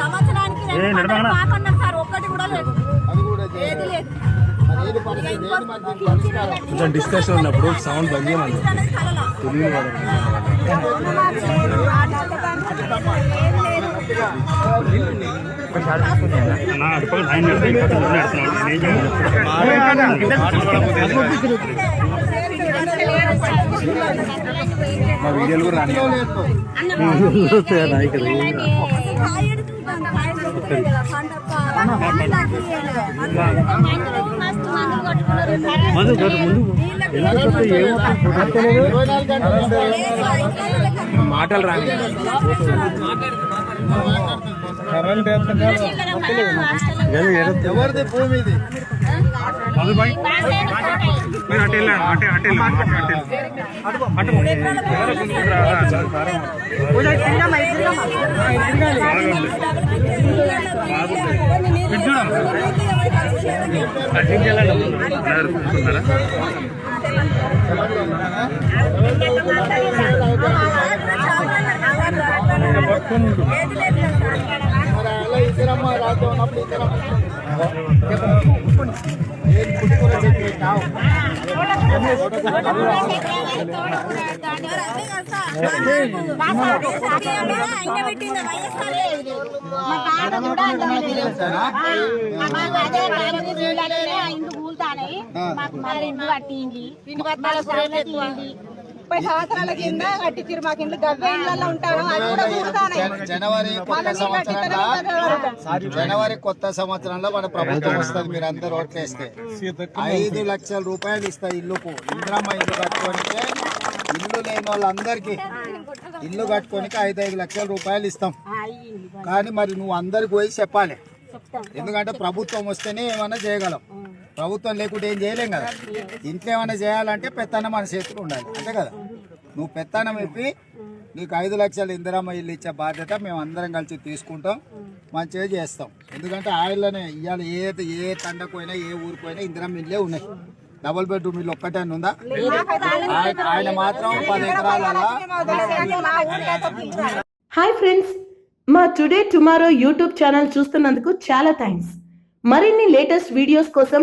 సంవత్సరానికి సార్ ఒక్కటి కూడా లేదు. అది కూడా ఏది లేదు. కొంచెం డిస్కషన్ ఉన్నప్పుడు సౌండ్ బంద్ చేయమని. తెలియదు కదా. మా వీడియోలు కూడా రాని మందు ముందు ఇరవై నాలుగు గంటలు మాటలు రాని ఎవరిది భూమి ఇది మీరు అటు వెళ్ళండి అటే అటే అటు మరి అలా ఇద్దరమ్మ రాజ్యం ఉన్నప్పుడు ఇద్దరమ్మ ఏం పుట్టుకున్న చెట్టు పెట్టావు ముప్పై సంవత్సరాల కింద కట్టించారు మాకు ఇంట్లో గవ్వే ఇళ్ళల్లో ఉంటాను అది కూడా కూలుతానే జన- జనవరి కొత్త సంవత్సరంలో జనవరి కొత్త సంవత్సరంలో మన ప్రభుత్వం వస్తుంది మీరు అందరు ఓట్లేస్తే ఐదు లక్షల రూపాయలు ఇస్తా ఇల్లుకు. ఇంద్రమ్మ ఇల్లు కట్టుకోనికే ఇల్లు లేని వాళ్ళందరికీ ఇల్లు కట్టుకోనికి ఐదు ఐదు లక్షల రూపాయలు ఇస్తాం. కానీ మరి నువ్వు అందరికి పోయి చెప్పాలి. ఎందుకంటే ప్రభుత్వం వస్తేనే ఏమైనా చేయగలం. ప్రభుత్వం లేకుంటే ఏం చేయలేం కదా. ఇంట్లో ఏమైనా చేయాలంటే పెత్తనం మన చేతిలో ఉండాలి. అంతే కదా? నువ్వు పెత్తనం ఇప్పి నీకు ఐదు లక్షలు ఇందిరమ్మ ఇల్లు ఇచ్చే బాధ్యత మేము అందరం కలిసి తీసుకుంటాం మంచిగా చేస్తాం. ఎందుకంటే ఆయనలోనే ఇవాళ ఏ ఏ తండకు పోయినా ఏ ఊరికి పోయినా ఇందిరమ్మ ఇల్లే ఉన్నాయి. డబుల్ బెడ్రూమ్ ఇల్లు ఒక్కటే ఉందా? ఆయన ఆయన మాత్రం పది ఎకరాల హాయ్ ఫ్రెండ్స్ మా టుడే టుమారో యూట్యూబ్ ఛానల్ చూస్తున్నందుకు చాలా థ్యాంక్స్. మరిన్ని లేటెస్ట్ వీడియోస్ కోసం